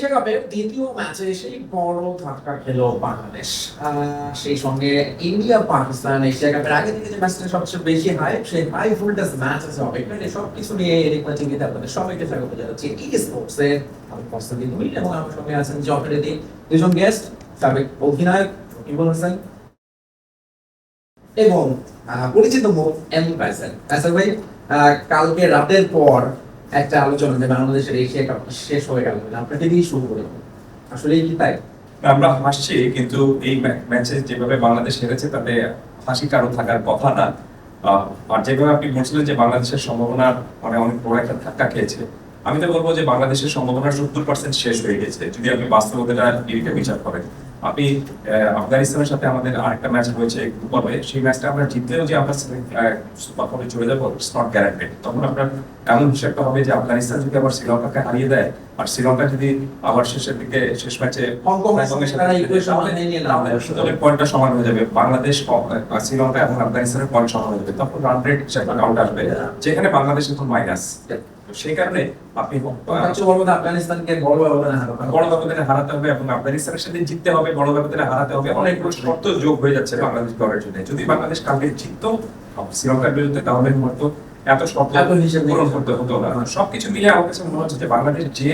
Asia কাপের দ্বিতীয় ম্যাচে এসেই বড় ধাক্কা বাংলাদেশ। সেই সঙ্গে ইন্ডিয়া, পাকিস্তান, এশিয়া কাপের আগে থেকে যে ম্যাচটা সবচেয়ে বেশি সেই হাই ফুলটাস ম্যাচ আছে কিছু নিয়ে টিভিতে আপনাদের সবাইকে স্বাগত জানাচ্ছি আমি কস্তাদিন হুইল এবং আমার সঙ্গে আছেন দুজন গেস্ট সাবেক অধিনায়ক এবং পরিচিত মুখ এম ভাই কালকে রাতের পর একটা আলোচনা যে বাংলাদেশের কাপ শেষ হয়ে গেল আপনাকে দিয়ে শুরু করে আসলে কি তাই? আমরা হাসছি, কিন্তু এই ম্যাচে যেভাবে বাংলাদেশ হেরেছে, তাতে হাসি কারও থাকার কথা না। আর যেভাবে আপনি বলছিলেন যে বাংলাদেশের সম্ভাবনা মানে অনেক বড় একটা ধাক্কা খেয়েছে, আমি তো বলব যে বাংলাদেশের সম্ভাবনা সত্তর পার্সেন্ট শেষ হয়ে গেছে, যদি আপনি বাস্তবতাটা বিচার করেন। আপনি আফগানিস্তানের সাথে আমাদের আরেকটা ম্যাচ হয়েছে গ্রুপে সেই ম্যাচটা আমরা জিতলেও যে আমরা সুপার ফোরে চলে যাব ইটস নট গ্যারান্টেড তখন আপনার এমন হিসাবটা হবে যে আফগানিস্তান যদি আবার শ্রীলঙ্কাকে হারিয়ে দেয় আর শ্রীলঙ্কা যদি আবার শেষের দিকে শেষ ম্যাচে পয়েন্টটা সমান হয়ে যাবে। বাংলাদেশ শ্রীলঙ্কা এবং আফগানিস্তানের পয়েন্ট সমান হয়ে যাবে। তখন রান রেট হিসাবে কাউন্ট আসবে। যেখানে বাংলাদেশ এখন মাইনাস সেই কারণে আপনি আফগানিস্তানকে বড় ব্যবধানে হারাতে বড় ব্যবধানে হারাতে হবে এবং আফগানিস্তানের সাথে জিততে হবে বড় ব্যবধানে হারাতে হবে অনেকগুলো শর্ত যোগ হয়ে যাচ্ছে বাংলাদেশ করার জন্য। যদি বাংলাদেশ কালকে জিততো শ্রীলঙ্কার বিরুদ্ধে তাহলে হয়তো এত শর্ত হিসেবে পূরণ করতে হতো না। সবকিছু মিলে আমার কাছে মনে হচ্ছে যে বাংলাদেশ যে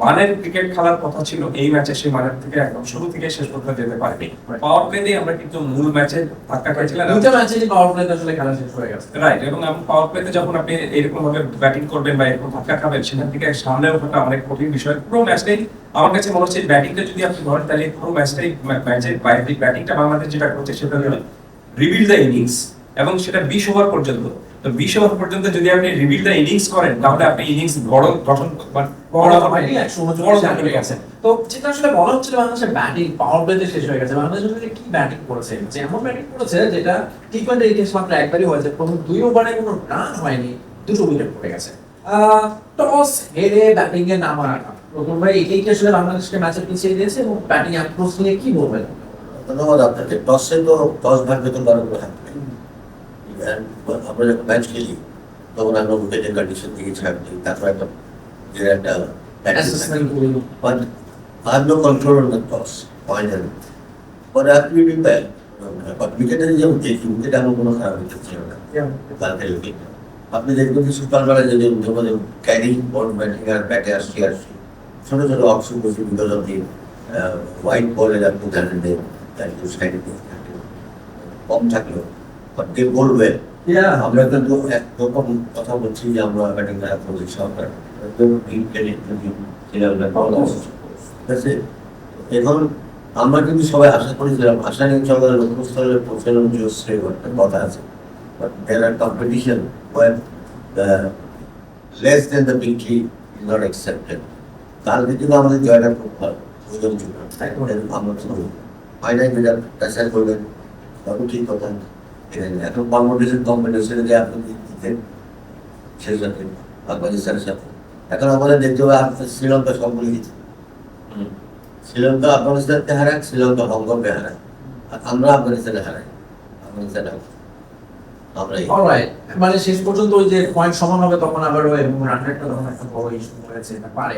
মানের ক্রিকেট খেলার কথা ছিল এই ম্যাচে সেই মানের থেকে একদম শুরু থেকে শেষ পর্যন্ত যেতে পারেনি। পাওয়ার প্লে দিয়ে আমরা কিন্তু মূল ম্যাচে ধাক্কা খাইছিলাম। দুইটা ম্যাচে পাওয়ার প্লেতে আসলে খেলা শেষ হয়ে গেছে। রাইট এবং পাওয়ার প্লেতে যখন আপনি এরকম ভাবে ব্যাটিং করবেন বা এরকম ধাক্কা খাবেন সেখান থেকে সামনে ওঠাটা অনেক কঠিন বিষয়। পুরো ম্যাচটাই আমার কাছে মনে হচ্ছে ব্যাটিংটা যদি আপনি ধরেন তাহলে পুরো ম্যাচটাই ম্যাচের বাইরে। ব্যাটিংটা বাংলাদেশ যেটা করছে সেটা হলো রিবিল দ্য ইনিংস এবং সেটা বিশ ওভার পর্যন্ত। তো বিশ ওভার পর্যন্ত যদি আপনি দ্য ইনিংস করেন তাহলে আপনি ইনিংস বড় গঠন বড়। হয়ে গেছে তো যেটা আসলে বলা হচ্ছিল বাংলাদেশের ব্যাটিং পাওয়ার প্লেতে শেষ হয়ে গেছে। বাংলাদেশ কি ব্যাটিং করেছে? যে এমন ব্যাটিং করেছে যেটা টি টোয়েন্টি ইতিহাস মাত্র একবারই হয়েছে। প্রথম দুই ওভারে কোনো রান হয়নি দুটো উইকেট পড়ে গেছে। টস হেরে ব্যাটিং এ নামা। প্রথম ভাই এটাই কি আসলে বাংলাদেশকে ম্যাচে পিছিয়ে দিয়েছে এবং ব্যাটিং অ্যাপ্রোচ নিয়ে কি বলবেন? ধন্যবাদ আপনাকে। টসে তো টস তো কারণ কথা আমরা যখন ম্যাচ খেলি তখন আমরা উইকেটের কন্ডিশন থেকে ছাড়ছি তারপর একটা যে একটা অ্যাসেসমেন্ট করি But I have no control on the toss, finally. But I have to be bad. But উইকেটের যে উইকেট আমার কোনো খারাপ উইকেট ছিল না। কালকের আপনি দেখবেন যে সুপারবেলা যদি যখন ক্যারিং বল ব্যাটিং আর ব্যাটে আসছি আসছি। ছোট ছোট অপশন করছি বিকজ অফ দি হোয়াইট বলের আপনি জানেন যে কম থাকলেও। বাট দে বলবে আমরা কিন্তু একরকম কথা বলছি যে আমরা ব্যাটিং খারাপ করছি সরকার এখন আমরা কিন্তু সবাই আশা করেছিলাম আশা নিয়ে আমাদের লক্ষ্যস্থলে পৌঁছানোর যে শ্রেয় একটা কথা আছে। But there are competition when less than the বিক্রি ইজ নট অ্যাকসেপ্টেড কালকে কিন্তু আমাদের জয়টা খুব ভালো দুজন ছিল আমরা ফাইনাল যেটা প্রেসার করবেন তখন ঠিক কথা। এখন কম্পিটিশন কম্পিটিশনে যে আপনি দিতেন সেই সাথে আফগানিস্তানের সাথে। এখন আমাদের দেখতে হবে শ্রীলঙ্কা সবগুলি জিতে শ্রীলঙ্কা আফগানিস্তানকে হারায় শ্রীলঙ্কা হংকংকে হারায় আর আমরা আফগানিস্তানে হারাই। আফগানিস্তানে আমরা মানে শেষ পর্যন্ত ওই যে পয়েন্ট সমান হবে তখন আবার ওই রান রেটটা তখন একটা বড় ইস্যু হয়েছে না পারে।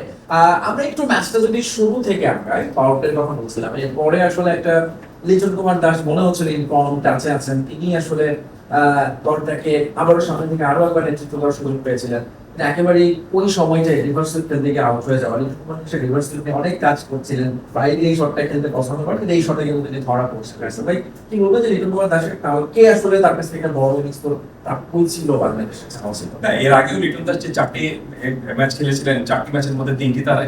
আমরা একটু ম্যাচটা যদি শুরু থেকে আঁকাই পাওয়ার প্লে তখন বলছিলাম এরপরে আসলে একটা লিটন কুমার দাস মনে হচ্ছিল ইনফর্ম টাচে আছেন। তিনি আসলে দলটাকে আবারও সামনে থেকে আরও একবার নেতৃত্ব দেওয়ার সুযোগ পেয়েছিলেন। কিন্তু একেবারেই ওই সময়টাই রিভার্স স্লিপের দিকে আউট হয়ে যাওয়া। সে রিভার্স স্লিপে অনেক কাজ করছিলেন বাইরে এই শটটা খেলতে পছন্দ করেন কিন্তু এই শটে কিন্তু তিনি ধরা পড়ছে ভাই কি বলবেন যে লিটন কুমার কালকে আসলে তার কাছ থেকে বড় ইনিংস তো বাংলাদেশের না এর আগেও লিটন দাস যে চারটি ম্যাচ খেলেছিলেন চারটি ম্যাচের মধ্যে তিনটি তার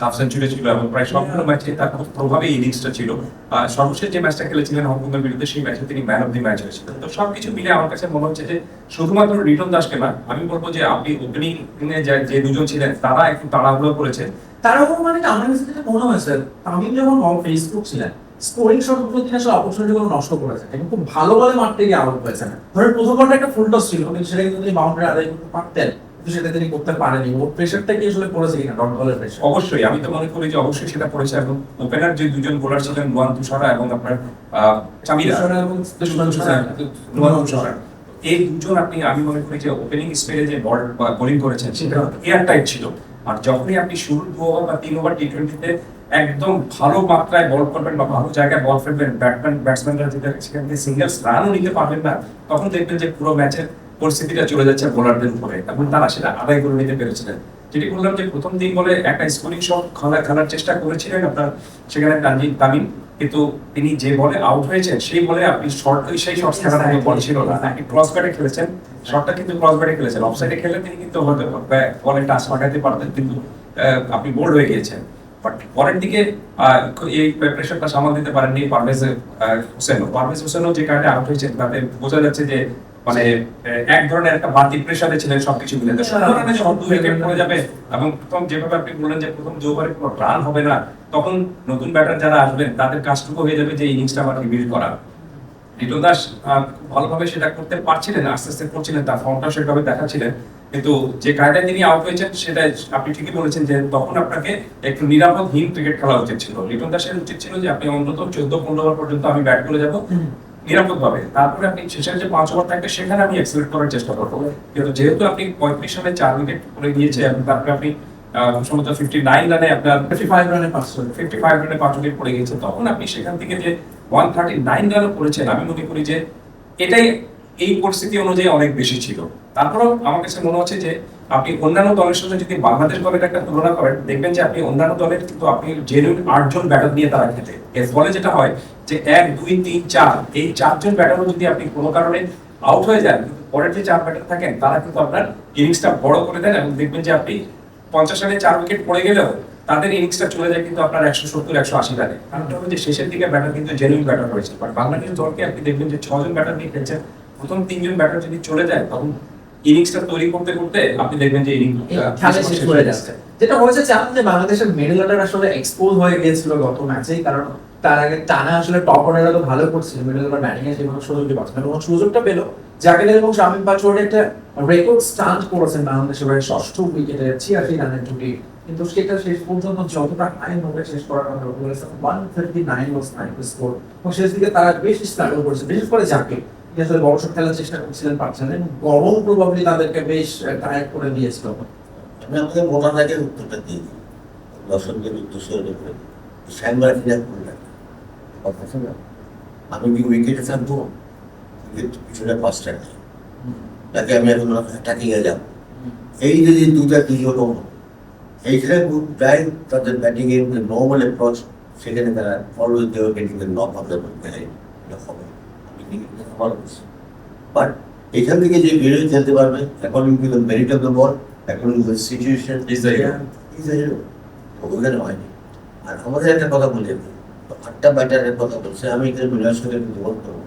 হাফ সেঞ্চুরি ছিল এবং প্রায় সবগুলো ম্যাচে তার খুব প্রভাবে ইনিংসটা ছিল। আর সর্বশেষ যে ম্যাচটা খেলেছিলেন হংকংয়ের বিরুদ্ধে সেই ম্যাচে তিনি ম্যান অফ দি ম্যাচ হয়েছিলেন। তো সবকিছু মিলে আমার কাছে মনে হচ্ছে যে শুধুমাত্র লিটন দাসকে না আমি বলব যে আপনি ওপেনিং যে যে দুজন ছিলেন তারা একটু তাড়াহুড়ো করেছেন উপর মানে আমার কাছে যেটা মনে হয়েছে তামিম যখন ফেসবুক ছিলেন স্কোরিং শট উপর তিনি আসলে অপরচুনিটি গুলো নষ্ট করেছে। এবং খুব ভালো বলে মারতে গিয়ে আউট হয়েছে না। ধরেন প্রথম বলটা একটা ফুল টস ছিল কিন্তু সেটা কিন্তু তিনি বাউন্ডারি আদায় করতে পারতেন কিন্তু সেটা তিনি করতে পারেনি ওর প্রেশারটা কি আসলে পড়েছে কিনা? ডট বলের প্রেশার অবশ্যই আমি তো মনে করি যে অবশ্যই সেটা পড়েছে। এবং ওপেনার যে দুজন বোলার ছিলেন নোয়ান তুষারা এবং আপনার চামিরা এবং দুশমান তুষারা এই দুজন আপনি আমি মনে করি যে ওপেনিং স্পেলে যে বল বোলিং করেছেন, সেটা এয়ার টাইট ছিল। আর যখনই আপনি শুরু, দু ওভার বা তিন ওভার টি টোয়েন্টিতে একদম ভালো মাত্রায় বল করবেন বা ভালো জায়গায় বল ফেলবেন ব্যাটম্যান ব্যাটসম্যানরা যদি সেখান থেকে সিঙ্গেলস রানও নিতে পারবেন না, তখন দেখবেন যে পুরো ম্যাচের পরিস্থিতিটা চলে যাচ্ছে বোলারদের উপরে। এবং তারা সেটা আদায় করে নিতে পেরেছিলেন। যেটি বললাম যে প্রথম দিন বলে একটা স্কোরিং শট খেলা, খেলার চেষ্টা করেছিলেন আপনার সেখানে তামিম। কিন্তু তিনি যে বলে আউট হয়েছেন সেই বলে আপনি শর্ট সেই শর্ট খেলার মতো বল ছিল না। আপনি ক্রস ব্যাটে খেলেছেন শর্টটা কিন্তু ক্রস ব্যাটে খেলেছেন। অফসাইডে খেলে তিনি কিন্তু হয়তো বলে টাচ পাঠাতে পারতেন কিন্তু আপনি বোল্ড হয়ে গিয়েছেন। বাট পরের দিকে এই প্রেশারটা সামাল দিতে পারেননি পারভেজ হোসেন পারভেজ হোসেনও যে কারণে আউট হয়েছেন তাতে বোঝা যাচ্ছে যে মানে এক ধরনের একটা ছিলেন সবকিছু মিলে। তো সব ধরনের যখন দু উইকেট পড়ে যাবে এবং প্রথম যেভাবে আপনি বললেন যে প্রথম কোনো রান হবে না, তখন নতুন ব্যাটার যারা আসবেন, তাদের কাজটুকু হয়ে যাবে যে ইনিংসটা রিবিল্ড করা। দাস ভালোভাবে সেটা করতে পারছিলেন, আস্তে আস্তে করছিলেন, তার ফর্মটা সেভাবে দেখাচ্ছিলেন। কিন্তু যে কারণে তিনি আউট হয়েছেন, সেটা আপনি ঠিকই বলেছেন যে তখন আপনাকে একটু নিরাপদহীন ক্রিকেট খেলা উচিত ছিল। লিটন দাসের উচিত ছিল যে আপনি অন্তত চোদ্দ, পনেরো ওভার পর্যন্ত আমি ব্যাট করে যাব। নিরাপদ ভাবে তারপরে আপনি শেষের যে পাঁচ ওভার থাকবে, সেখানে আমি এক্সেলেট করার চেষ্টা করব। কিন্তু যেহেতু আপনি পঁয়ত্রিশ রানে চার উইকেট করে গিয়েছে এবং তারপরে আপনি সম্ভবত ফিফটি নাইন রানে আপনার ফিফটি ফাইভ রানে করে ফিফটি ফাইভ রানে পাঁচ উইকেট পড়ে গেছে তখন আপনি সেখান থেকে যে ওয়ান থার্টি নাইন রানও করেছেন, আমি মনে করি যে এটাই, এই পরিস্থিতি অনুযায়ী অনেক বেশি ছিল। তারপরেও আমার কাছে মনে হচ্ছে যে আপনি অন্যান্য দলের সাথে যদি বাংলাদেশ দলের একটা তুলনা করেন, দেখবেন যে আপনি অন্যান্য দলের কিন্তু আপনি জেনুইন আটজন ব্যাটার নিয়ে তারা খেলে। এর ফলে যেটা হয় যে এক, দুই, তিন, চার, এই চারজন ব্যাটারও যদি আপনি কোনো কারণে আউট হয়ে যান পরের যে চার ব্যাটার থাকেন, তারা কিন্তু আপনার ইনিংসটা বড় করে দেন এবং দেখবেন যে আপনি পঞ্চাশ রানে চার উইকেট পড়ে গেলেও তাদের ইনিংসটা চলে যায় কিন্তু আপনার একশো সত্তর, একশো আশি রানে। কারণটা যে শেষের দিকে ব্যাটার কিন্তু জেনুইন ব্যাটার হয়েছে বাট বাংলাদেশ দলকে আপনি দেখবেন যে ছজন ব্যাটার নিয়ে খেলছেন, প্রথম তিনজন ব্যাটার যদি চলে যায়, তখন ইনিংসটা তৈরি করতে করতে আপনি দেখবেন যে ইনিংস করে যাচ্ছে। যেটা হয়েছে যে বাংলাদেশের মিডল অর্ডার আসলে এক্সপোজ হয়ে গিয়েছিল গত ম্যাচেই কারণ তার আগে টানা আসলে টপ অর্ডাররা তো ভালো করছিল মিডল অর্ডার ব্যাটিং এ সেভাবে সুযোগই পাচ্ছে এবং সুযোগটা পেল জাকের এবং শামিম পাচুয়ারি একটা রেকর্ড স্টান্ট করেছেন বাংলাদেশের হয়ে ষষ্ঠ উইকেটে ছিয়াশি রানের জুটি। কিন্তু সেটা শেষ পর্যন্ত যতটা হাই নোটে শেষ করার কথা one thirty nine was nine score এবং শেষ দিকে তারা বেশ স্ট্রাগল করেছে বিশেষ করে জাকে তিনি আসলে বড় খেলার চেষ্টা করছিলেন পারছেন এবং গরম প্রভাবলি তাদেরকে বেশ টায়ার্ড করে দিয়েছিল। আমি আমাদের মোটা রাগের উত্তরটা দিয়ে দিই। দর্শকদের উদ্দেশ্য করে শ্যামবার ফিরাত করলেন কথা আছে না আমি কি উইকেটে থাকব? উইকেট পিছনে পাঁচটা নেই। তাকে আমি এখন অ্যাটাকিং এ যাব। এই যে যে দুটা দুজন এইখানে প্রায় তাদের ব্যাটিং এর নর্মাল অ্যাপ্রোচ সেখানে তারা অলওয়েজ দেওয়ার ব্যাটিং এর নক হবে। বাট এখান থেকে যে বেরোয় খেলতে পারবে according to the merit of the ball according to the situation is the hero ওখানে হয়নি। আর আমাদের একটা কথা বলি আটটা ব্যাটারের কথা বলছে আমি এখানে মিলার সাথে একটু বল করব।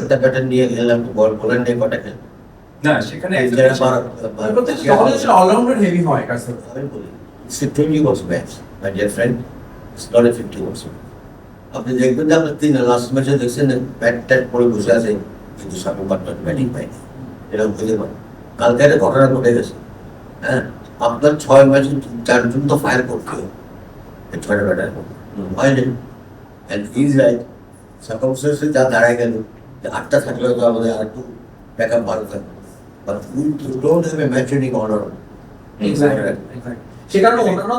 আটটা ব্যাটার নিয়ে খেললাম বল বলের নিয়ে কটা না সেখানে অলরাউন্ডার হেভি হয় কাছে আমি বলি আপনি দেখবেন যে আপনার তিন লাস্ট ম্যাচে দেখছেন ব্যাট ট্যাট পরে বসে আছে। কিন্তু পাটনার ব্যাটিং পায়নি এরকম হতে পারে কালকে একটা ঘটনা ঘটে গেছে হ্যাঁ? আপনার ছয় ম্যাচে চারজন তো ফায়ার করতে হবে। এই ছয়টা ব্যাটার হয়নি অ্যান্ড ইজ রাইট সার্কামস্টেন্সে যা দাঁড়ায় গেল যে আটটা থাকলে তো আমাদের আর একটু ব্যাক আপ ভালো থাকবে। But we don't have a match winning order সে কারণে অন্যান্য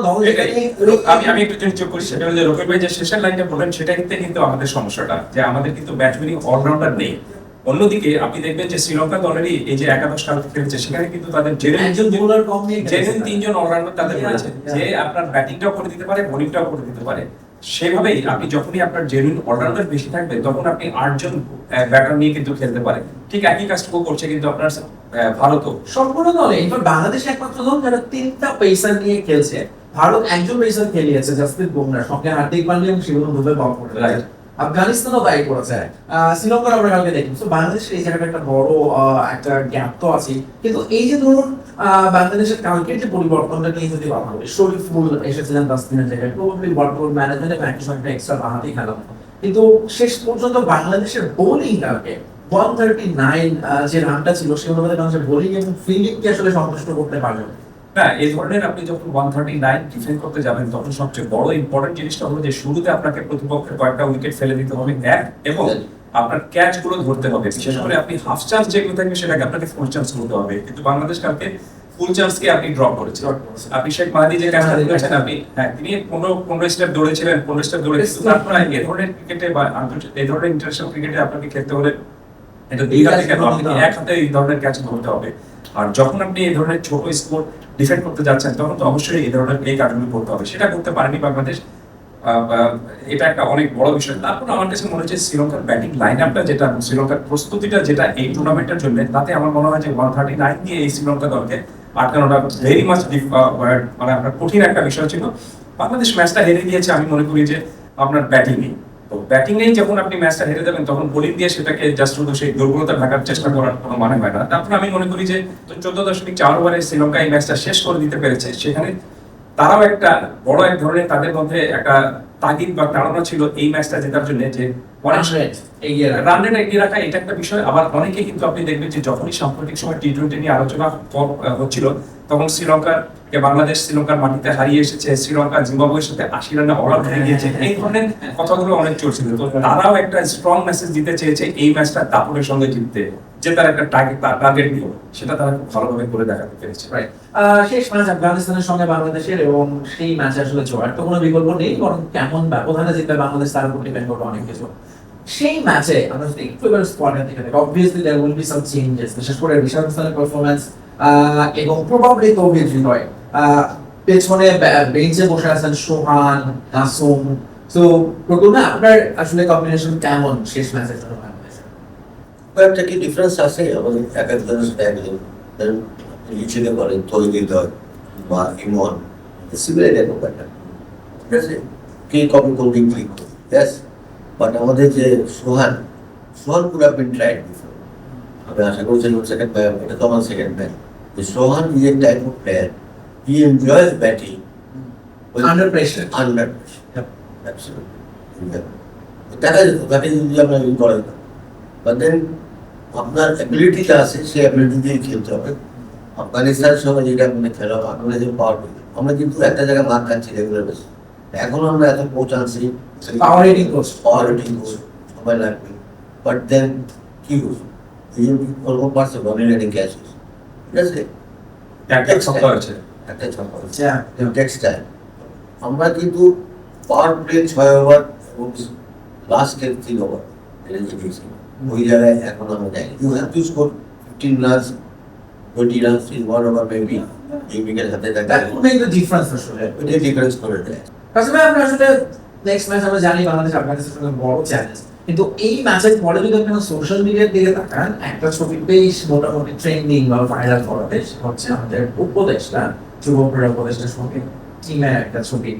আমি আমি একটু যোগ করি সেটা হলো যে রকিব ভাই যে শেষের লাইনটা বললেন সেটাতে কিন্তু আমাদের সমস্যাটা যে আমাদের কিন্তু ব্যাট উইনিং অলরাউন্ডার নেই। অন্যদিকে আপনি দেখবেন যে শ্রীলঙ্কা দলেরই এই যে একাদশ কাল খেলেছে সেখানে কিন্তু তাদের একজন বোলার কম নিয়ে তিনজন অলরাউন্ডার তাদের রয়েছে। যে আপনার ব্যাটিংটাও করে দিতে পারে বোলিংটাও করে দিতে পারে। সেভাবেই আপনি যখনই আপনার জেনুইন অলরাউন্ডার বেশি থাকবে তখন আপনি আটজন ব্যাটার নিয়ে কিন্তু খেলতে পারেন। ঠিক একই কাজটুকু করছে কিন্তু আপনার ভারতও। সম্পূর্ণ দলে এবার বাংলাদেশ একমাত্র দল যারা তিনটা পেসার নিয়ে খেলছে। ভারত একজন পেসার খেলিয়েছে জাসপ্রীত বুমরাহ। সঙ্গে হার্দিক পান্ডিয়া এবং শিবম দুবে বল করে. আফগানিস্তানও তাই করেছে। শ্রীলঙ্কার আমরা কালকে দেখি তো বাংলাদেশের এই জায়গাটা একটা বড় একটা গ্যাপ তো আছে কিন্তু এই যে ধরুন বাংলাদেশের কালকের যে পরিবর্তনটা নিয়ে যদি কথা বলি শরীফুল এসেছিলেন দশ দিনের জায়গায় প্রবাবলি বল ম্যানেজমেন্ট এবং একটু সঙ্গে এক্সট্রা বাহাতি খেলা কিন্তু শেষ পর্যন্ত বাংলাদেশের বোলিং কালকে ওয়ান থার্টি নাইন যে রানটা ছিল সে অনুপাতে বাংলাদেশের বোলিং এবং ফিল্ডিংকে আসলে সন্তুষ্ট করতে পারল না এই ধরনের আপনি যখন ওয়ান থার্টি নাইন ডিফেন্ড করতে যাবেন তখন সবচেয়ে বড় ইম্পর্টেন্ট জিনিসটা হলো যে শুরুতে আপনাকে প্রতিপক্ষের কয়েকটা উইকেট ফেলে দিতে হবে এক এবং আপনার ক্যাচগুলো ধরতে হবে। বিশেষ করে আপনি হাফ যেগুলো থাকবে সেটাকে আপনাকে চান্স করতে হবে। কিন্তু বাংলাদেশ কালকে ফুল আপনি ড্রপ করেছেন। শেখ মাহাদি যে কাজটা মাহাদি করেছেন আপনি হ্যাঁ তিনি পনেরো পনেরো স্টেপ দৌড়েছিলেন পনেরো স্টেপ দৌড়ে কিন্তু তারপরে এ ধরনের ক্রিকেটে বা আন্তর্জাতিক এই ধরনের ইন্টারন্যাশনাল ক্রিকেটে আপনাকে খেলতে হলে এটা দুই হাতে কেন করতে হবে। এক হাতে এই ধরনের ক্যাচ ধরতে হবে। আর যখন আপনি এই ধরনের ছোট স্কোর ডিফেন্ড করতে যাচ্ছেন, তখন তো অবশ্যই এই ধরনের এই কাজগুলো করতে হবে। সেটা করতে পারেনি বাংলাদেশ। এটা একটা অনেক বড় বিষয়। তারপর আমার কাছে মনে হচ্ছে শ্রীলঙ্কার ব্যাটিং লাইন আপটা যেটা, শ্রীলঙ্কার প্রস্তুতিটা যেটা এই টুর্নামেন্টের জন্য, তাতে আমার মনে হয় যে ওয়ান থার্টি নাইন দিয়ে এই শ্রীলঙ্কা দলকে আটকানোটা ভেরি মাচ মানে আপনার কঠিন একটা বিষয় ছিল। বাংলাদেশ ম্যাচটা হেরে গিয়েছে আমি মনে করি যে আপনার ব্যাটিংই তো ব্যাটিংয়েই যখন আপনি ম্যাচটা হেরে দেবেন তখন বোলিং দিয়ে সেটাকে জাস্ট শুধু সেই দুর্বলতা ঢাকার চেষ্টা করার কোনো মানে হয় না। তারপর আমি মনে করি যে চোদ্দ দশমিক চার ওভারে শ্রীলঙ্কা এই ম্যাচটা শেষ করে দিতে পেরেছে। সেখানে তারাও একটা বড় এক ধরনের তাদের মধ্যে একটা তাগিদ বা তাড়না ছিল এই ম্যাচটা জেতার জন্য যে অনেক এগিয়ে রান রেট এগিয়ে রাখা এটা একটা বিষয়। আবার অনেকে কিন্তু আপনি দেখবেন যে যখনই সাম্প্রতিক সময় টি টোয়েন্টি নিয়ে আলোচনা হচ্ছিল তখন শ্রীলঙ্কার কে বাংলাদেশ শ্রীলঙ্কার মাটিতে হারিয়ে এসেছে শ্রীলঙ্কা জিম্বাবুয়ের সাথে আশি রানে অল হয়ে গিয়েছে। এই ধরনের কথাগুলো অনেক চলছিল। তো তারাও একটা স্ট্রং মেসেজ দিতে চেয়েছে এই ম্যাচটা দাপুরের সঙ্গে জিততে যে তার একটা টার্গেট টার্গেট নিল সেটা তারা খুব ভালোভাবে করে দেখাতে পেরেছে। Right. শেষ ম্যাচ আফগানিস্তানের সঙ্গে বাংলাদেশের এবং সেই ম্যাচে আসলে জয়ের তো কোনো বিকল্প নেই, বরং কেমন ব্যবধানে জিতবে বাংলাদেশ তার উপর ডিপেন্ড করবে অনেক কিছু। সেই ম্যাচে আমরা যদি একটু এবার স্কোয়াডের দিকে দেখি obviously there will be some changes বিশেষ করে রিশাদ হাসানের পারফরম্যান্স এবং প্রবাবলি তৌহিদ হৃদয়। পেছনে বেঞ্চে বসে আছেন সোহান, নাসুম। তো প্রথমে আপনার আসলে কম্বিনেশন কেমন শেষ ম্যাচের জন্য বাংলাদেশের? কয়েকটা কি ডিফারেন্স আছে? আমাদের এক একজনের লিখে বলেন তৈরি দল বা ইমন সিমিলার এরকম একটা ঠিক আছে? কে কবে কোন দিক ক্লিক করে ইয়াস বাট আমাদের যে Sohan Sohan have been tried before আমি আশা করছি সেকেন্ড প্লেয়ার এটা তো আমার সেকেন্ড প্লেয়ার যে Sohan is a type of player he enjoys batting under pressure under দেখা যেত তাকে যদি আমরা ই করা যেত বাট দেন আপনার অ্যাবিলিটিটা আছে সেই অ্যাবিলিটি দিয়ে খেলতে হবে। আফগানিস্তানের সঙ্গে যেটা মানে খেলা আমরা যে পাওয়ার আমরা কিন্তু একটা জায়গায় মার খাচ্ছি রেগুলার বেস এখন আমরা এত আনছি power hitting coach power hitting coach সময় লাগবে। বাট দেন কি কোচ এই যে অল্প পারছে বলের রেটিং ক্যাচ ঠিক আছে? একটা সপ্তাহ হয়েছে। একটা ছক্কা আচ্ছা টেক্সটাইল আমরা কিন্তু পাওয়ার প্লে ছয় ওভার এবং লাস্টের তিন ওভার এটা জিতেছি ওই জায়গায় এখন আমরা যাই you have to score fifteen runs twenty runs in one over maybe এই উইকেট হাতে দ্যাট থাকে উড মেক দ্য ডিফারেন্স আসলে ওইটা ডিফারেন্স করে দেয় কাসিমে আমরা আসলে নেক্সট ম্যাচ আমরা জানি বাংলাদেশ আফগানিস্তানের সঙ্গে বড় চ্যালেঞ্জ কিন্তু এই ম্যাচের পরে যদি আপনি সোশ্যাল মিডিয়ার দিকে তাকান একটা ছবি বেশ মোটামুটি ট্রেন্ডিং বা ভাইরাল করা বেশ হচ্ছে আমাদের উপদেশটা যুব ক্রীড়া সঙ্গে টিমের একটা ছবি।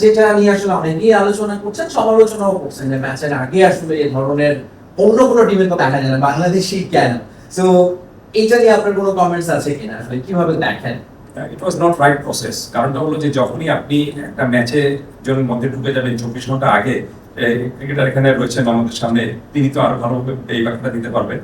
যেটা নিয়ে আসলে অনেকেই আলোচনা করছেন সমালোচনাও করছেন যে ম্যাচের আগে আসলে এই ধরনের অন্য কোনো টিমের তো দেখা যায় না বাংলাদেশি কেন? তো এইটা নিয়ে আপনার কোনো কমেন্টস আছে কিনা? আসলে কীভাবে দেখেন? It was not right process কারণটা হলো যে যখনই আপনি একটা ম্যাচে জনের মধ্যে ঢুকে যাবেন চব্বিশ ঘণ্টা আগে ক্রিকেটার এখানে রয়েছেন আমাদের সামনে, তিনি তো আরও ভালোভাবে এই ব্যাখ্যাটা দিতে পারবেন।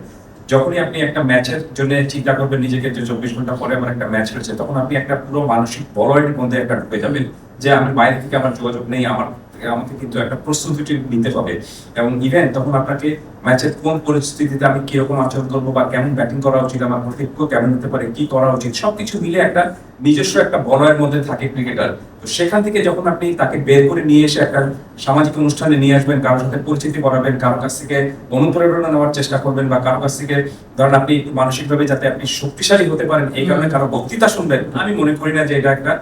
যখনই আপনি একটা ম্যাচের জন্য চিন্তা করবেন নিজেকে যে চব্বিশ ঘণ্টা পরে আমার একটা ম্যাচ রয়েছে, তখন আপনি একটা পুরো মানসিক বলয়ের মধ্যে একটা ঢুকে যাবেন যে আমি বাইরে থেকে আমার যোগাযোগ নেই, আমার আমাকে কিন্তু একটা প্রস্তুতি নিতে হবে। এবং ইভেন তখন আপনাকে ম্যাচের কোন পরিস্থিতিতে আমি কীরকম আচরণ করব বা কেমন ব্যাটিং করা উচিত, আমার প্রতিজ্ঞ কেমন হতে পারে, কি করা উচিত, সবকিছু মিলে একটা নিজস্ব একটা বলয়ের মধ্যে থাকে ক্রিকেটার তো সেখান থেকে যখন আপনি তাকে বের করে নিয়ে এসে একটা সামাজিক অনুষ্ঠানে নিয়ে আসবেন, কারোর সাথে পরিচিতি করাবেন, কারোর কাছ থেকে অনুপ্রেরণা নেওয়ার চেষ্টা করবেন বা কারোর কাছ থেকে ধরেন আপনি মানসিকভাবে যাতে আপনি শক্তিশালী হতে পারেন, এই কারণে কারও বক্তৃতা শুনবেন। আমি মনে করি না যে এটা একটা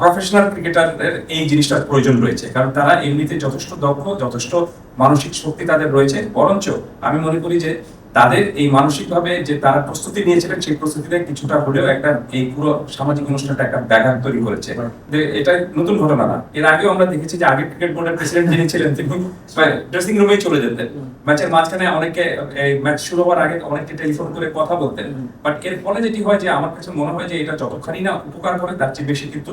প্রফেশনাল ক্রিকেটারের এই জিনিসটার প্রয়োজন রয়েছে। কারণ তারা এমনিতে যথেষ্ট দক্ষ, যথেষ্ট মানসিক শক্তি তাদের রয়েছে। বরঞ্চ আমি মনে করি যে তাদের এই মানসিকভাবে যে তারা প্রস্তুতি নিয়েছিলেন সেই প্রস্তুতিতে কিছুটা হলেও একটা এই পুরো সামাজিক অনুষ্ঠানটা একটা ব্যাঘাত তৈরি করেছে। যে এটা নতুন ঘটনা না। এর আগেও আমরা দেখেছি যে আগে ক্রিকেট বোর্ডের প্রেসিডেন্ট যিনি ছিলেন তিনি ড্রেসিং রুমেই চলে যেতেন। ম্যাচের মাঝখানে অনেকে এই ম্যাচ শুরু হওয়ার আগে অনেকে টেলিফোন করে কথা বলতেন। বাট এর ফলে যেটি হয় যে আমার কাছে মনে হয় যে এটা যতখানি না উপকার করে তার চেয়ে বেশি কিন্তু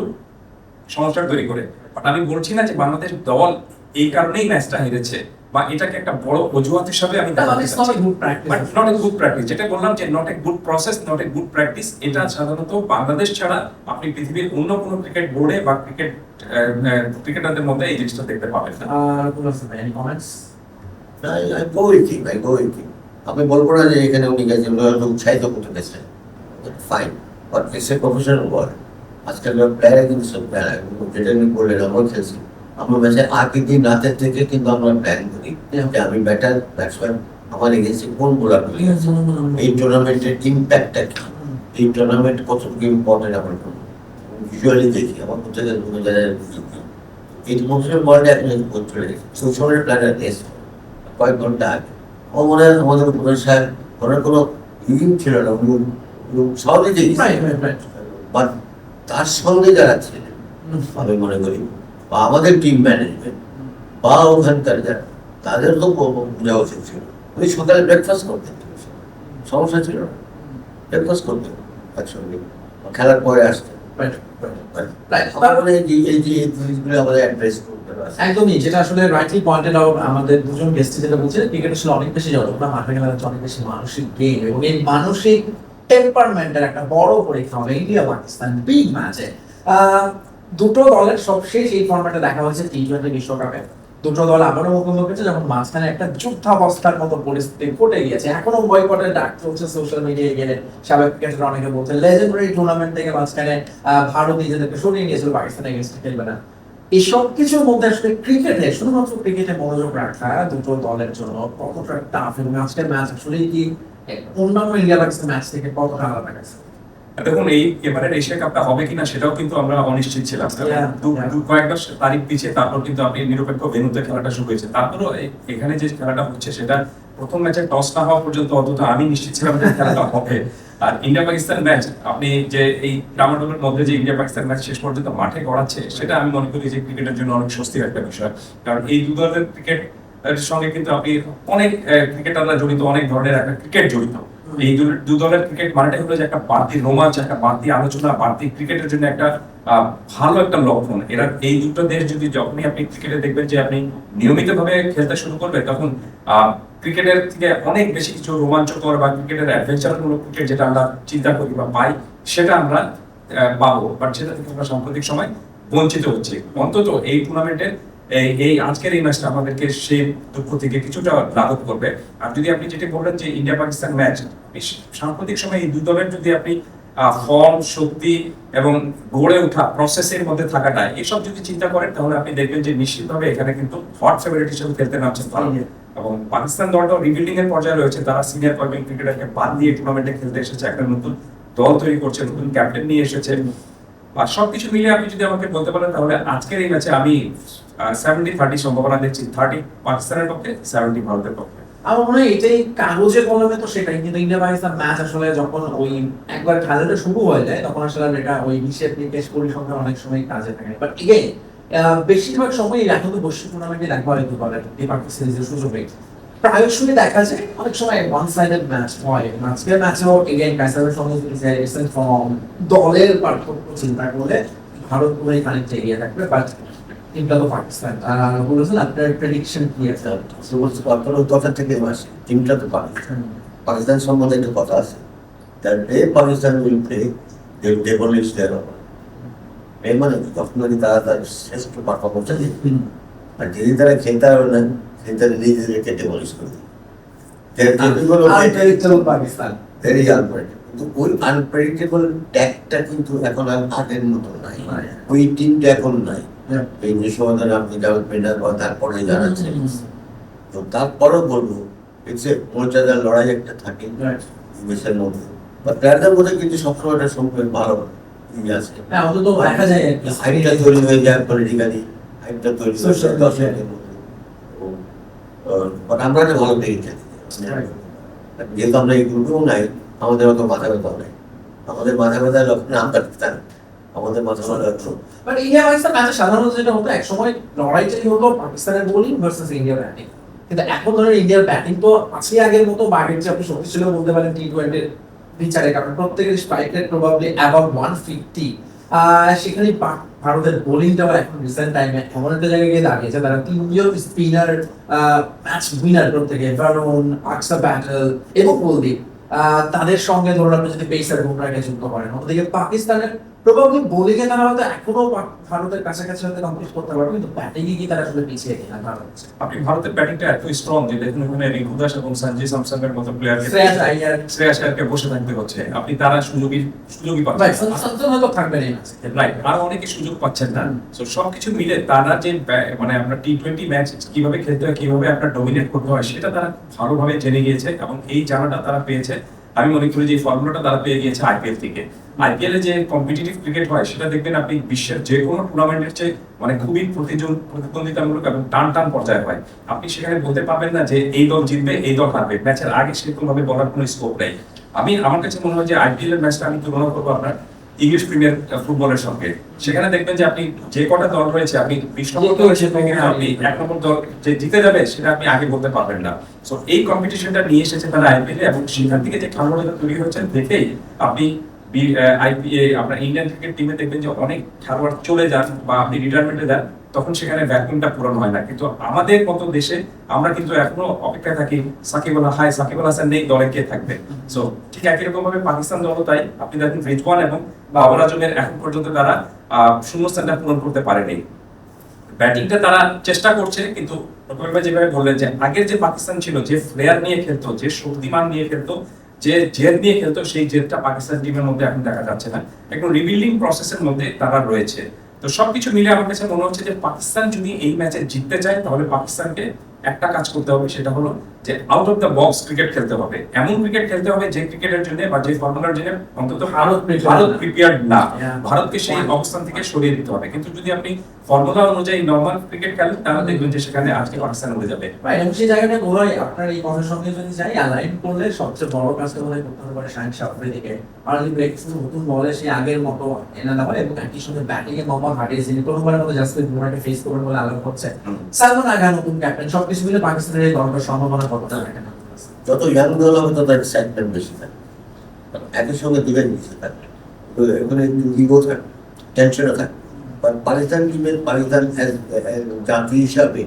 সমস্যা তৈরি করে। বাট আমি বলছি না যে বাংলাদেশ দল এই কারণেই ম্যাচটা হেরেছে। বা এটাকে একটা বড় অজুহাত হিসাবে আমি. But not a good practice যেটা বললাম যে not a good process not a good practice এটা সাধারণত বাংলাদেশ ছাড়া আপনি পৃথিবীর অন্য কোনো ক্রিকেট বোর্ডে বা ক্রিকেট ক্রিকেটারদের মধ্যে এই জিনিসটা দেখতে পাবেন আমি বলব না যে এখানে উনি গেছেন উৎসাহিত করতে গেছেন? ফাইন বাট এসে প্রফেশনাল বল আজকালকার প্লেয়ারে কিন্তু সব প্লেয়ার যেটা আমি বললেন আমরা খেলছি। আমরা ম্যাচে আগের দিন রাতের থেকে কিন্তু আমরা প্ল্যান করি? আমি ব্যাটার ব্যাটসম্যান আমার এগেন্সে কোন বোলার এই টুর্নামেন্টের ইম্প্যাক্টটা কি? এই টুর্নামেন্ট কতটুকু ইম্পর্টেন্ট আমার ভিজুয়ালি দেখি আমার জায়গায় এই প্রফেশনাল বলটা এখন চলে গেছে সময় প্ল্যানার এসে কয়েক ঘণ্টা আগে। ও মনে হয় আমাদের উপরে সাহেব ওনার কোনো ইউনিট ছিল না Right, right, right. বাট তার সঙ্গে যারা ছিলেন আমি মনে করি বা আমাদের টিম ম্যানেজমেন্ট বা ওখানকার যারা তাদের তো ব- ব- বোঝা উচিত ছিল। ওই সকালে ব্রেকফাস্ট করতেন। সমস্যা ছিল না। ব্রেকফাস্ট করতেন একসঙ্গে। খেলার পরে আসতেন। করতে একদমই যেটা আসলে রাইটলি পয়েন্টেড আউট আমাদের দুজন গেস্ট যেটা বলছে ক্রিকেট আসলে অনেক বেশি মাঠে খেলা হচ্ছে অনেক বেশি মানসিক গেম এবং এই মানসিক টেম্পারমেন্টের একটা বড় পরীক্ষা হবে। ইন্ডিয়া পাকিস্তান বিগ ম্যাচে দুটো দলের সবশেষ এই ফর্ম্যাটে দেখা হয়েছে টি টোয়েন্টি বিশ্বকাপে। দুটো দল আবারও মুখোমুখি হচ্ছে যখন মাঝখানে একটা যুদ্ধাবস্থার মতো পরিস্থিতি ঘটে গিয়েছে। এখনও বয়কটের ডাক চলছে সোশ্যাল মিডিয়ায় গেলে। সাবেক ক্রিকেটার অনেকে বলছে লেজেন্ডারি টুর্নামেন্ট থেকে মাঝখানে ভারত নিজেদেরকে সরিয়ে নিয়েছিল, পাকিস্তান এগেনস্টে খেলবে না। এই কিছুর মধ্যে আসলে ক্রিকেটে শুধুমাত্র ক্রিকেটে মনোযোগ রাখা দুটো দলের জন্য কতটা টাফ এবং আজকের ম্যাচ আসলে কি, অন্যান্য ইন্ডিয়া পাকিস্তান ম্যাচ থেকে কতটা আলাদা? গেছে দেখুন এই এবারের এশিয়া কাপটা হবে কিনা সেটাও কিন্তু আমরা অনিশ্চিত ছিলাম। কয়েকটা তারিখ পিছিয়ে তারপর কিন্তু আপনি নিরপেক্ষ ভেনুতে খেলাটা শুরু হয়েছে। তারপরও এখানে যে খেলাটা হচ্ছে সেটা প্রথম ম্যাচে টস না হওয়া পর্যন্ত অন্তত আমি নিশ্চিত ছিলাম যে খেলাটা হবে। আর ইন্ডিয়া পাকিস্তান ম্যাচ আপনি যে এই টামাটোমের মধ্যে যে ইন্ডিয়া পাকিস্তান ম্যাচ শেষ পর্যন্ত মাঠে গড়াচ্ছে সেটা আমি মনে করি যে ক্রিকেটের জন্য অনেক স্বস্তির একটা বিষয়। কারণ এই দু দলের ক্রিকেট এর সঙ্গে কিন্তু আপনি অনেক ক্রিকেটাররা জড়িত অনেক ধরনের একটা ক্রিকেট জড়িত। এই দু- দলের ক্রিকেট মানেটাই হলো যে একটা বাড়তি রোমাঞ্চ, একটা বাড়তি আলোচনা, বাড়তি ক্রিকেটের জন্য একটা ভালো একটা লক্ষণ। এরা, এই দুটো দেশ যদি যখনই আপনি ক্রিকেটে দেখবেন যে আপনি নিয়মিত ভাবে খেলতে শুরু করবেন, তখন ক্রিকেটের থেকে অনেক বেশি কিছু রোমাঞ্চকর বা ক্রিকেটের অ্যাডভেঞ্চার অ্যাডভেঞ্চারমূলক ক্রিকেট যেটা আমরা চিন্তা করি বা পাই, সেটা আমরা পাবো। বাট সেটা থেকে আমরা সাম্প্রতিক সময় বঞ্চিত হচ্ছি। অন্তত এই টুর্নামেন্টের এই এই আজকের এই ম্যাচটা আমাদেরকে সেই দুঃখ থেকে কিছুটা লাঘব করবে। আর যদি আপনি যেটি বললেন যে ইন্ডিয়া পাকিস্তান ম্যাচ সাম্প্রতিক সময় এই দুই দলের যদি আপনি ফর্ম শক্তি এবং গড়ে ওঠা প্রসেসের মধ্যে থাকাটা এসব যদি চিন্তা করেন তাহলে আপনি দেখবেন যে নিশ্চিতভাবে এখানে কিন্তু হট ফেভারিট হিসেবে খেলতে নামছেন এবং পাকিস্তান দলটাও রিবিল্ডিং এর পর্যায়ে রয়েছে তারা সিনিয়র কয়েকজন ক্রিকেটারকে বাদ দিয়ে টুর্নামেন্টে খেলতে এসেছে। একটা নতুন দল তৈরি করছে নতুন ক্যাপ্টেন নিয়ে এসেছে। আর সবকিছু মিলিয়ে আপনি যদি আমাকে বলতে পারেন, তাহলে আজকের এই ম্যাচে আমি সেভেন্টি থার্টি সম্ভাবনা দেখছি। থার্টি পাকিস্তানের পক্ষে সেভেন্টি ভারতের পক্ষে। আমার মনে হয় এটাই কাগজে কলমে তো সেটাই। কিন্তু ইন্ডিয়া পাকিস্তান ম্যাচ আসলে যখন ওই একবার খেলাটা শুরু হয়ে যায়, তখন আসলে এটা ওই হিসেব নিকেশ পরিসংখ্যান অনেক সময় কাজে থাকে। বাট এগেইন বেশিরভাগ সময় এখন তো বৈশ্বিক টুর্নামেন্টে দেখা হয় দুবারের দ্বিপাক্ষিক সিরিজের সুযোগে প্রায়শই দেখা যায় অনেক সময় ওয়ান সাইডেড ম্যাচ হয়। আজকের ম্যাচেও এগেইন কাইসারের সঙ্গে রিসেন্ট ফর্ম দলের পার্থক্য চিন্তা করলে ভারত পুরোই খানিকটা এগিয়ে থাকবে বাট টিমটা তো পাকিস্তান আর বলেছেন আপনার প্রেডিকশন কি আছে? বলছি কখনো কথা থেকে আসে টিমটা তো পাকিস্তান পাকিস্তান সম্বন্ধে একটা কথা আছে। That day Pakistan will play the devil is there এর মানে? তখন যদি তারা তার শ্রেষ্ঠ পারফরমেন্সটা দিবে আর যদি তারা খেলতে পারবে না সেটা নিজেদেরকে ডেমলিশ করে পাকিস্তান। ভেরি আনপ্রেডিক্টেবল কিন্তু ওই আনপ্রেডিক্টেবল ট্যাগটা কিন্তু এখন আর আগের মতো নাই। নাই। ওই টিমটা এখন নাই। এই যে সমাধান আপনি যেমন পেন্ডার বা তারপরে জানাচ্ছেন তো তারপরেও বলব ইটস এ মর্যাদার লড়াই একটা থাকে। দেশের মধ্যে। বা প্লেয়ারদের মধ্যে কিন্তু সবসময় একটা সম্পর্ক ভালো হ্যাঁ। দেখা যায়। আর কি। হাইটটা তৈরি হয়ে যায় পলিটিক্যালি হাইটটা তৈরি হয়ে যায় Social দর্শকের মধ্যে। বাট আমরা একটা ভালো পেয়ে থাকি যেহেতু আমরা এই গ্রুপেও নাই, আমাদের অত মাথা ব্যথা নাই। আমাদের মাথা ব্যথার লক্ষণ আফগানিস্তান আমাদের মাথা ব্যথা লক্ষণ। বাট ইন্ডিয়া পাকিস্তান ম্যাচে সাধারণত যেটা হতো এক সময় লড়াইটাই হতো পাকিস্তানের বোলিং ভার্সেস ইন্ডিয়ার ব্যাটিং কিন্তু এখন ধরেন ইন্ডিয়ার ব্যাটিং তো আছে আগের মতো বা আগের যে আপনি শক্তিশালী বলতে পারেন টি টোয়েন্টির বিচারে, কারণ প্রত্যেকের strike probably about one fifty সেখানে ভারতের বোলিংটাও এখন রিসেন্ট টাইমে এমন একটা জায়গায় গিয়ে দাঁড়িয়েছে, তারা তিনজন স্পিনার ম্যাচ উইনার প্রত্যেকে ভারুন আকসা ব্যাটল এবং কুলদীপ তাদের সঙ্গে ধরুন আপনি যদি পেসার বুমরাকে যুক্ত করেন, অন্যদিকে পাকিস্তানের প্রবাবলি বোলিংয়ে তারা হয়তো এখনও ভারতের কাছাকাছি হয়তো কমপ্লিট করতে পারবে? কিন্তু ব্যাটিংয়ে কি তারা আসলে পিছিয়ে ভারত আপনি ভারতের ব্যাটিংটা এত স্ট্রং যে দেখুন ওখানে রিঙ্কু দাস এবং সঞ্জয় স্যামসং এর মতো প্লেয়ারকে শ্রেয়াস আইয়ার। শ্রেয়াস আয়ারকে বসে থাকতে হচ্ছে। আপনি তারা সুযোগই সুযোগই পাচ্ছেন হয়তো থাকবেন এই রাইট আরও অনেকে সুযোগ পাচ্ছেন না। তো সবকিছু মিলে তারা যে মানে আমরা টি টোয়েন্টি ম্যাচ কীভাবে খেলতে হয় কীভাবে আপনার ডমিনেট করতে হয় সেটা তারা ভালোভাবে জেনে গিয়েছে এবং এই জানাটা তারা পেয়েছে। আমি মনে করি যে ফর্মুলাটা তারা পেয়ে গিয়েছে আইপিএল থেকে। আইপিএল এ যে কম্পিটিটিভ ক্রিকেট হয়, সেটা দেখবেন আপনি বিশ্বের যে কোনো টুর্নামেন্টের চেয়ে মানে খুবই প্রতিদ্বন্দ্বিতামূলক এবং টান টান পর্যায়ে হয়। আপনি সেখানে বলতে পারবেন না যে এই দল জিতবে, এই দল হারবে। ম্যাচের আগে সেরকম ভাবে বলার কোনো স্কোপ নেই। আমি আমার কাছে মনে হয় যে আইপিএল এর ম্যাচটা আমি তুলনা করব আপনার ইংলিশ প্রিমিয়ার ফুটবলের সঙ্গে। সেখানে দেখবেন যে আপনি যে কটা দল রয়েছে, আপনি বিশ নম্বর দল আপনি এক নম্বর দল যে জিতে যাবে, সেটা আপনি আগে বলতে পারবেন না। সো এই কম্পিটিশনটা নিয়ে এসেছে তারা আইপিএল এবং সেখান থেকে যে খেলোয়াড়রা তৈরি হয়েছে দেখেই আপনি আইপিএ আপনার ইন্ডিয়ান ক্রিকেট টিমে দেখবেন যে অনেক খেলোয়াড় চলে যান বা আপনি রিটায়ারমেন্টে যান তখন সেখানে ভ্যাকুমটা পূরণ হয় না। কিন্তু আমাদের মতো দেশে আমরা কিন্তু এখনও অপেক্ষায় থাকি হাই হাসান নেই দলে কে থাকবে? সো ঠিক একই রকম ভাবে পাকিস্তান দলও তাই। আপনি দেখেন রিজওয়ান এবং বাবর আজমের এখন পর্যন্ত তারা আহ, শূন্য স্থানটা পূরণ করতে পারেনি। ব্যাটিংটা তারা চেষ্টা করছে কিন্তু যেভাবে বললেন যে আগের যে পাকিস্তান ছিল যে ফ্লেয়ার নিয়ে খেলতো যে শক্তিমান নিয়ে খেলতো যে জেদ নিয়ে খেলতো সেই জেদটা পাকিস্তান টিমের মধ্যে এখন দেখা যাচ্ছে না। একদম রিবিল্ডিং প্রসেসের মধ্যে তারা রয়েছে। তো সবকিছু মিলে আমার কাছে মনে হচ্ছে যে পাকিস্তান যদি এই ম্যাচে জিততে চায় তাহলে পাকিস্তানকে একটা কাজ করতে হবে সেটা হলো যে out of the box cricket খেলতে হবে। এমন ক্রিকেট খেলতে হবে যে ক্রিকেটের জন্য বা যে ফর্মুলার জন্য অন্তত ভারত ভারত। প্রিপেয়ার্ড না। ভারতকে সেই অবস্থান থেকে সরিয়ে দিতে হবে। কিন্তু যদি আপনি ফর্মুলা অনুযায়ী নর্মাল ক্রিকেট খেলেন তাহলে দেখবেন যে সেখানে আজকে পাকিস্তান উড়ে যাবে। এবং সেই জায়গাটা বোধহয় আপনার এই কথার সঙ্গে যদি যাই অ্যালাইন করলে সবচেয়ে বড় কাজটা বোধহয় করতে হবে পারে শাহিন আফ্রিদিকে আর্লি ব্রেক নতুন বলে সে আগের মতো এনে দেওয়া এবং একই সঙ্গে ব্যাটিং এ মোহাম্মদ হাটিয়ে যিনি প্রথমবারের মতো জাসপ্রীত বুমরাকে ফেস করবেন বলে আলোচনা হচ্ছে সালমান আগা নতুন ক্যাপ্টেন সবকিছু মিলে পাকিস্তানের এই দলটার সম্ভাবনা কতটা দেখেন যত ইয়াং দল হবে তত এক্সাইটমেন্ট বেশি থাকে একই সঙ্গে দুজন বেশি থাকে একটু ইগো থাকে টেনশনও থাকে পাকিস্তান টিমের পাকিস্তান জাতি হিসাবে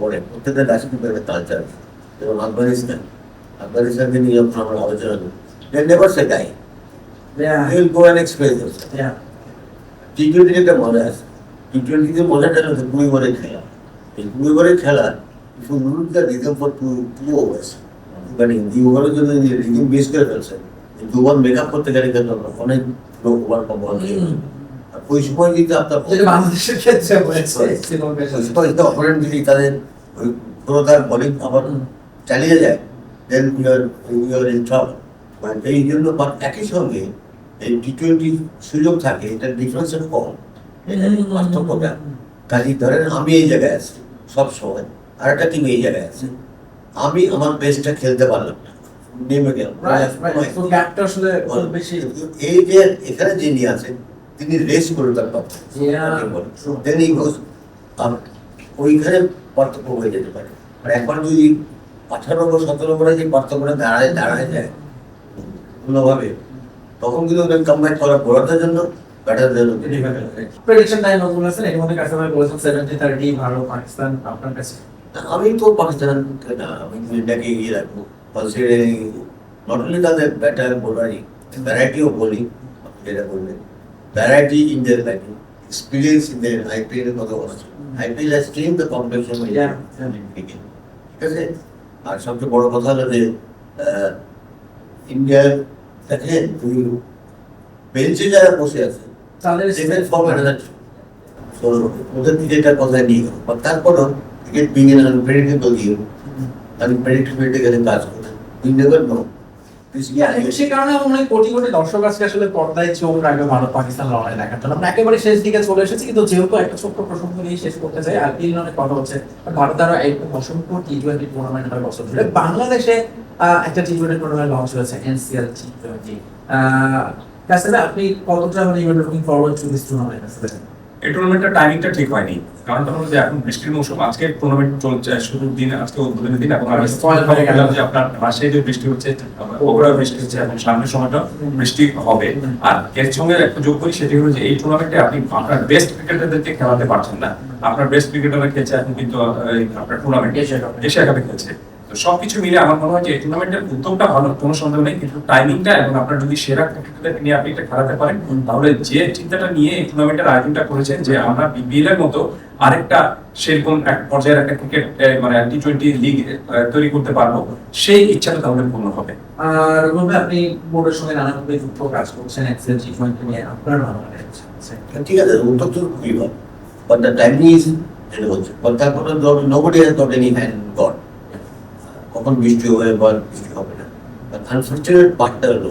বলে প্রত্যেকটা রাষ্ট্রীয় কালচার যেমন আফগানিস্তান আফগানিস্তানকে নিয়ে যখন আমরা আলোচনা করি say die they will go and express themselves টি টোয়েন্টির একটা মজা আছে টি টোয়েন্টিতে মজাটা হচ্ছে দুই ওভারের খেলা এই দুই ওভারের খেলা if you lose the rhythm for two two overs মানে দুই ওভারের জন্য রিদম মিস করে ফেলছে দু ওভার মেকআপ করতে গেলে কিন্তু অনেক লোক ওভার কম। আর ওই সময় যদি আপনার বাংলাদেশের ক্ষেত্রে হয়েছে সাথে। যদি তাদের ওই তার বলিং আবার চালিয়ে যায় then you're you're in trouble মানে এই জন্য বাট একই সঙ্গে এই টি টোয়েন্টি সুযোগ থাকে এটার ডিফারেন্সের কম। এটা পার্থক্যটা। কাজে ধরেন আমি এই জায়গায় আছি সব সময়। আর একটা টিম এই জায়গায় আছে। আমি আমার বেস্টটা খেলতে পারলাম না। নেমে গেলাম। এই যে এখানে যিনি আছেন তিনি রেস করে তার দেন ওইখানে পার্থক্য হয়ে যেতে পারে। আর একবার যদি আঠারো বা সতেরো করে যে পার্থক্যটা দাঁড়ায় দাঁড়ায় যায় কোনোভাবে তখন কিন্তু ওদের করা বোলারদের জন্য ব্যাটারদের জন্য প্রেডিকশন টাইম নজরুল হাসান এর মধ্যে বলেছেন সেভেন্টি থার্টি পাকিস্তান আপনার কাছে। আমি তো পাকিস্তান না আমি ইন্ডিয়াকে এগিয়ে রাখব। কনসিডারিং নট অনলি তাদের ব্যাটার বোলারই ভ্যারাইটিও বলি যেটা বললেন। Variety in their batting experience in their IPL এর কথা বলছি IPL has change the competition Yeah, yeah. ঠিক আছে আর সবচেয়ে বড় কথা হলো যে ইন্ডিয়ার তুই বেঞ্চে যারা বসে আছে তাদের সেভেন ফর্মেট ওদের দিকে এটা কথা নিয়ে গেল তারপরও cricket being an unpredictable game unpredictability গেলে কাজ করে উই নেভার নো সে কারণে আমার কোটি কোটি দর্শক আজকে আসলে পর্দায় চোখ রাখবে ভারত পাকিস্তান লড়াই দেখার জন্য। আমরা একেবারে শেষ দিকে চলে এসেছি কিন্তু যেহেতু একটা ছোট্ট প্রসঙ্গ নিয়ে শেষ করতে চাই আর তিন অনেক কথা হচ্ছে ভারত আরও একদম অসংখ্য টি টোয়েন্টি টুর্নামেন্ট হয় বছর বাংলাদেশে একটা টি টোয়েন্টি টুর্নামেন্ট লঞ্চ হয়েছে এনসিএল টি টোয়েন্টি আপনি কতটা মানে you looking forward to this tournament আসলে এই টুর্নামেন্টের টাইমিংটা ঠিক হয়নি। যে এখন বৃষ্টির মৌসুম আজকে টুর্নামেন্ট চলছে শুরুর দিন আজকে উদ্বোধনের দিন যে আপনার রাজশাহী যে বৃষ্টি হচ্ছে বগুড়ায় বৃষ্টি হচ্ছে সামনের সময়টা বৃষ্টি হবে। আর এর সঙ্গে একটা যোগ করি সেটি হলো যে এই টুর্নামেন্টে আপনি আপনার বেস্ট ক্রিকেটারদেরকে খেলাতে পারছেন না। আপনার বেস্ট ক্রিকেটাররা খেলছে এখন কিন্তু আপনার টুর্নামেন্ট। এশিয়া কাপে খেলছে। তো সবকিছু মিলে আমার মনে হয় যে টুর্নামেন্টের উদ্যোগটা ভালো কোনো সন্দেহ নেই। কিন্তু টাইমিংটা এবং আপনার যদি সেরা ক্রিকেটারকে নিয়ে আপনি এটা খেলাতে পারেন তাহলে যে চিন্তাটা নিয়ে এই টুর্নামেন্টের আয়োজনটা করেছেন যে আমরা বিপিএল এর মতো আরেকটা সেরকম এক পর্যায়ের একটা ক্রিকেট মানে টি টোয়েন্টি লিগ তৈরি করতে পারব সেই ইচ্ছাটা তাহলে পূর্ণ হবে। আর রুমে আপনি বোর্ডের সঙ্গে নানাভাবে যুক্ত কাজ করছেন এক্সেল জি টোয়েন্টি নিয়ে আপনার ভালো লাগে। ঠিক আছে উত্তর তো খুবই ভালো। বাট দ্য টাইম ইজ যেটা হচ্ছে। বাট তারপরে nobody has got any hand god কখন বৃষ্টি হবে বা বৃষ্টি হবে না। আনফর্চুনেট পার্টটা হলো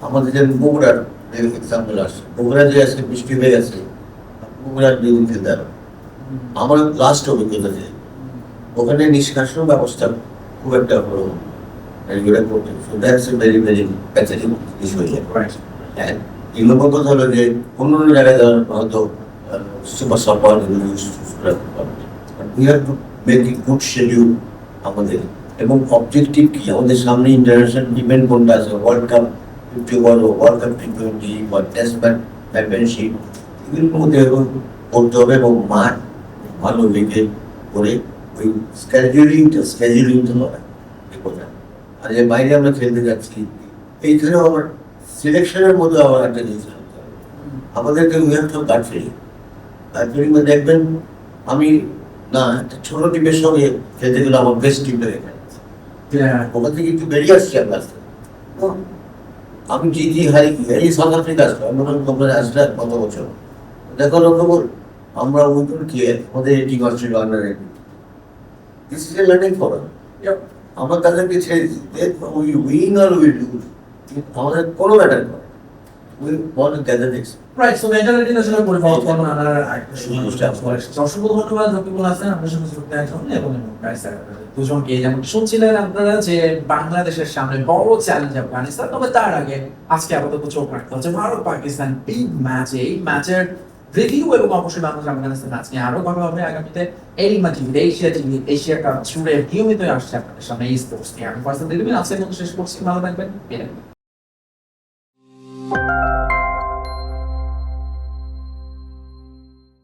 আমাদের যেমন বগুড়ার এক্সাম্পল আসছে বগুড়া যে আজকে বৃষ্টি হয়ে গেছে বগুড়ার দুদিন খেলতে হবে আমার লাস্ট অভিজ্ঞতা যে ওখানে নিষ্কাশন ব্যবস্থা খুব একটা ভেরি ভেরি প্যাথেটিক ইস্যু হয়ে যায় হ্যাঁ কথা হলো যে অন্য অন্য জায়গায় হয়তো সুপার শিডিউল আমাদের এবং অবজেক্টিভ কি আমাদের সামনে ইন্টারন্যাশনাল ইভেন্ট কোনটা আছে world cup fifty one world cup T twenty বা টেস্ট ম্যাচ চ্যাম্পিয়নশিপ এগুলোর মধ্যে এবং করতে হবে এবং মাঠ ভালো লেগে করে ওই স্কেজুলিংটা স্কেজুলিংটা নয় কথা আর যে বাইরে আমরা খেলতে যাচ্ছি এইখানে আমার সিলেকশনের মধ্যে আমার একটা জিনিস। আমাদেরকে উই হ্যাভ টু গাট দেখবেন, আমি না, একটা ছোট টিমের সঙ্গে খেলতে গেলে আমার বেস্ট টিমটা। ওখান থেকে একটু বেরিয়ে আসছি আমরা আস্তে। আমি জি জি হারি এই সাউথ আফ্রিকা আসলো আমি বললাম তোমরা আসলে কত বছর দেখো খবর আমরা ওইগুলো কি আমাদের টিম আসছিল under this is a learning for আমরা তাদেরকে ছেড়ে দিই we win or we lose আমাদের কোনো ম্যাটার করে রকিবুল হাসান আপনার সঙ্গে দুজনকে যেমন শুনছিলেন আপনারা যে বাংলাদেশের সামনে বড় চ্যালেঞ্জ আফগানিস্তান, তবে তার আগে আজকে আপাতত চোখ রাখতে হচ্ছে ভারত, পাকিস্তান বিগ ম্যাচে এই ম্যাচের রিভিউ এবং অবশ্যই বাংলাদেশ আফগানিস্তান ম্যাচ নিয়ে আরও ভালো হবে আগামীতে। এই match Asia TV Asia cup জুড়ে নিয়মিত আসছে আপনাদের সামনে এই স্পোর্টস নিয়ে। আমি ফার্স্ট দিদিন আজকের মতো শেষ করছি। ভালো থাকবেন।